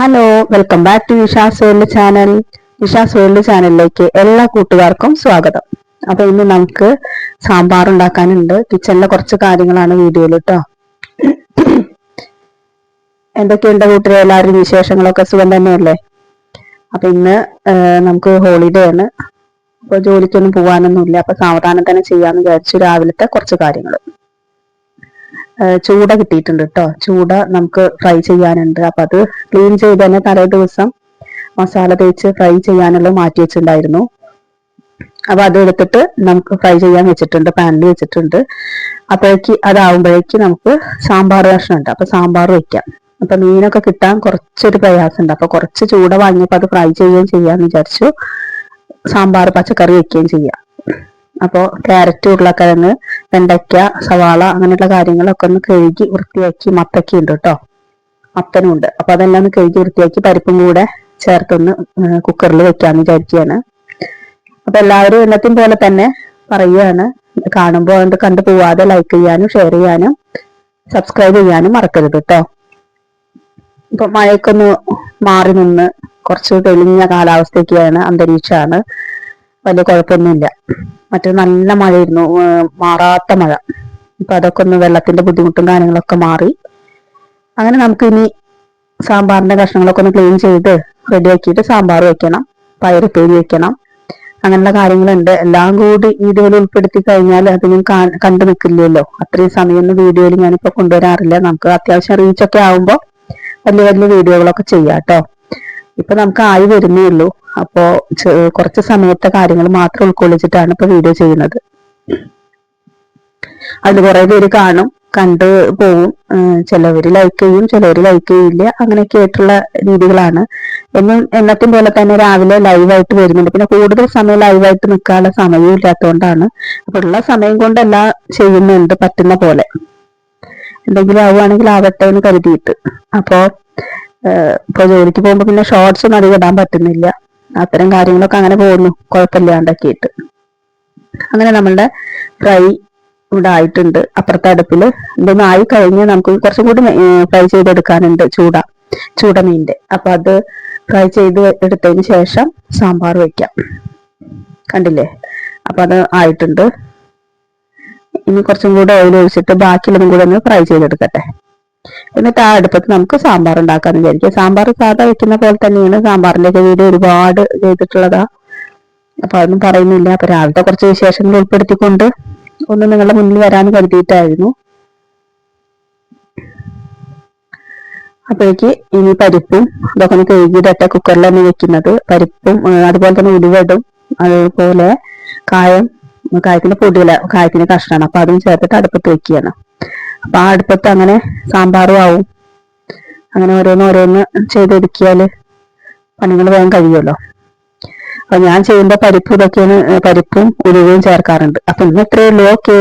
Hello welcome back to Visha's world channel Visha's world ചാനലിലേക്ക് എല്ലാ കൂട്ടുകാർക്കും സ്വാഗതം. അപ്പൊ ഇന്ന് നമുക്ക് സാമ്പാർ ഉണ്ടാക്കാനുണ്ട്. കിച്ചണിലെ കുറച്ച് കാര്യങ്ങളാണ് വീഡിയോയിൽ കേട്ടോ എന്തൊക്കെയുണ്ട് കൂട്ടുകാർ എല്ലാവരും വിശേഷങ്ങളൊക്കെ? സുഖം തന്നെയല്ലേ? അപ്പൊ ഇന്ന് നമുക്ക് ഹോളിഡേ ആണ്. അപ്പൊ ജോലിക്കൊന്നും പോകാനൊന്നുമില്ല അപ്പൊ സാവധാനം തന്നെ ചെയ്യാന്ന് വിചാരിച്ചു രാവിലത്തെ കുറച്ച് കാര്യങ്ങൾ ചൂട കിട്ടിയിട്ടുണ്ട് കേട്ടോ ചൂട നമുക്ക് ഫ്രൈ ചെയ്യാനുണ്ട്. അപ്പൊ അത് ക്ലീൻ ചെയ്ത് തന്നെ തലേ ദിവസം മസാല തേച്ച് ഫ്രൈ ചെയ്യാനുള്ളത് മാറ്റി വെച്ചിട്ടുണ്ടായിരുന്നു. അപ്പൊ അത് എടുത്തിട്ട് നമുക്ക് ഫ്രൈ ചെയ്യാൻ വെച്ചിട്ടുണ്ട് പാനിൽ വെച്ചിട്ടുണ്ട്. അപ്പോഴേക്ക് അതാവുമ്പോഴേക്ക് നമുക്ക് സാമ്പാർ കഷ്ണം ഉണ്ട് അപ്പൊ സാമ്പാർ വെക്കാം. അപ്പൊ മീനൊക്കെ കിട്ടാൻ കുറച്ചൊരു പ്രയാസമുണ്ട്. അപ്പൊ കുറച്ച് ചൂട വാങ്ങിയപ്പോൾ അത് ഫ്രൈ ചെയ്യുകയും ചെയ്യാന്ന് വിചാരിച്ചു. സാമ്പാർ പച്ചക്കറി വെക്കുകയും ചെയ്യാം. അപ്പോൾ ക്യാരറ്റ് ഉരുളക്കിഴങ്ങ് വെണ്ടയ്ക്ക സവാള അങ്ങനെയുള്ള കാര്യങ്ങളൊക്കെ ഒന്ന് കഴുകി വൃത്തിയാക്കി മത്തക്ക ഉണ്ട് കേട്ടോ. മത്തനും ഉണ്ട്. അപ്പൊ അതെല്ലാം ഒന്ന് കഴുകി വൃത്തിയാക്കി പരിപ്പും കൂടെ ചേർത്തൊന്ന് കുക്കറിൽ വെക്കാന്ന് വിചാരിക്കുകയാണ് അപ്പൊ എല്ലാവരും എന്നത്തും പോലെ തന്നെ പറയുകയാണ് കാണുമ്പോൾ അത് കണ്ടു പോവാതെ ലൈക്ക് ചെയ്യാനും ഷെയർ ചെയ്യാനും സബ്സ്ക്രൈബ് ചെയ്യാനും മറക്കരുത് കേട്ടോ. ഇപ്പൊ മഴയൊക്കെ ഒന്ന് മാറി നിന്ന് കുറച്ച് തെളിഞ്ഞ കാലാവസ്ഥയൊക്കെയാണ് അന്തരീക്ഷമാണ്. വലിയ കുഴപ്പമൊന്നുമില്ല. മറ്റേ നല്ല മഴയായിരുന്നു. മാറാത്ത മഴ. ഇപ്പൊ അതൊക്കെ ഒന്ന് വെള്ളത്തിന്റെ ബുദ്ധിമുട്ടും കാര്യങ്ങളൊക്കെ മാറി. അങ്ങനെ നമുക്ക് ഇനി സാമ്പാറിന്റെ കഷ്ണങ്ങളൊക്കെ ഒന്ന് ക്ലീൻ ചെയ്ത് റെഡിയാക്കിയിട്ട് സാമ്പാർ വെക്കണം. പയറുപ്പേരി വെക്കണം. അങ്ങനെയുള്ള കാര്യങ്ങളുണ്ട്. എല്ലാം കൂടി വീഡിയോയിൽ ഉൾപ്പെടുത്തി കഴിഞ്ഞാൽ അതിനും കണ്ടു നിൽക്കില്ലല്ലോ. അത്രയും സമയമൊന്നും വീഡിയോയിൽ ഞാനിപ്പോ കൊണ്ടുവരാറില്ല. നമുക്ക് അത്യാവശ്യം റീച്ചൊക്കെ ആവുമ്പോൾ വലിയ വലിയ വീഡിയോകളൊക്കെ ചെയ്യാം കേട്ടോ. ഇപ്പൊ നമുക്ക് ആയി വരുന്നേ ഉള്ളൂ. അപ്പോ കുറച്ച് സമയത്തെ കാര്യങ്ങൾ മാത്രം ഉൾക്കൊള്ളിച്ചിട്ടാണ് ഇപ്പൊ വീഡിയോ ചെയ്യുന്നത്. അതിൽ കുറെ പേര് കാണും കണ്ട് പോവും. ചിലവര് ലൈക്ക് ചെയ്യും ചിലവര് ലൈക്ക് ചെയ്യില്ല. അങ്ങനെയൊക്കെ ആയിട്ടുള്ള രീതികളാണ്. എന്നും എന്നത്തും പോലെ തന്നെ രാവിലെ ലൈവായിട്ട് വരുന്നുണ്ട്. പിന്നെ കൂടുതൽ സമയം ലൈവായിട്ട് നിൽക്കാനുള്ള സമയവും ഇല്ലാത്തതുകൊണ്ടാണ് അപ്പൊ ഉള്ള സമയം കൊണ്ടല്ല ചെയ്യുന്നുണ്ട് പറ്റുന്ന പോലെ. എന്തെങ്കിലും ആവുകയാണെങ്കിൽ ആവട്ടെ എന്ന് കരുതിയിട്ട്. അപ്പോ ഇപ്പൊ ജോലിക്ക് പോകുമ്പോ പിന്നെ ഷോർട്സ് ഒന്നും അധികം ഇടാൻ പറ്റുന്നില്ല. അത്തരം കാര്യങ്ങളൊക്കെ അങ്ങനെ പോകുന്നു. കുഴപ്പമില്ലാണ്ടാക്കിയിട്ട് അങ്ങനെ നമ്മളുടെ ഫ്രൈ ഇവിടെ ആയിട്ടുണ്ട്. അപ്പുറത്തെ അടുപ്പിൽ ഇതൊന്നും ആയി കഴിഞ്ഞ് നമുക്ക് കുറച്ചും കൂടി ഫ്രൈ ചെയ്തെടുക്കാനുണ്ട് ചൂട ചൂട മീന്റെ അപ്പൊ അത് ഫ്രൈ ചെയ്ത് എടുത്തതിന് ശേഷം സാമ്പാർ വെക്കാം. കണ്ടില്ലേ? അപ്പൊ അത് ആയിട്ടുണ്ട്. ഇനി കുറച്ചും കൂടെ ഓയിൽ ഒഴിച്ചിട്ട് ബാക്കിയുള്ളതും കൂടെ ഒന്ന് ഫ്രൈ ചെയ്തെടുക്കട്ടെ. എന്നിട്ട് ആ അടുപ്പത്ത് നമുക്ക് സാമ്പാർ ഉണ്ടാക്കാന്ന് വിചാരിക്കാം. സാമ്പാർ സാധാ വെക്കുന്ന പോലെ തന്നെയാണ് സാമ്പാറിന്റെ ഒക്കെ വീഡിയോ ഒരുപാട് ചെയ്തിട്ടുള്ളതാ. അപ്പൊ അതൊന്നും പറയുന്നില്ല. അപ്പൊ രാവിലത്തെ കുറച്ച് വിശേഷങ്ങൾ ഉൾപ്പെടുത്തിക്കൊണ്ട് ഒന്ന് നിങ്ങളുടെ മുന്നിൽ വരാൻ കരുതിയിട്ടായിരുന്നു. അപ്പോഴേക്ക് ഇനി പരിപ്പും ഇതൊക്കെ ഒന്ന് കഴുകിയിട്ട കുക്കറിലാണ് വെക്കുന്നത് പരിപ്പും അതുപോലെ തന്നെ ഉലുവടും അതുപോലെ കായം കായത്തിന്റെ പൊടിയില കായത്തിന്റെ കഷ്ണമാണ് അപ്പൊ അതും ചേർത്തിട്ട് അടുപ്പത്ത് വെക്കുകയാണ്. അപ്പൊ ആ അടുപ്പത്ത് അങ്ങനെ സാമ്പാറും ആവും. അങ്ങനെ ഓരോന്ന് ഓരോന്ന് ചെയ്തെടുക്കിയാൽ പണികൾ വേഗം കഴിയുമല്ലോ. അപ്പൊ ഞാൻ ചെയ്യുമ്പോ പരിപ്പ് ഇതൊക്കെയാണ് പരിപ്പും ഉലുവയും ചേർക്കാറുണ്ട്. അപ്പൊ ഇന്ന് ഇത്രയേ ഉള്ളൂ. ഓക്കേ.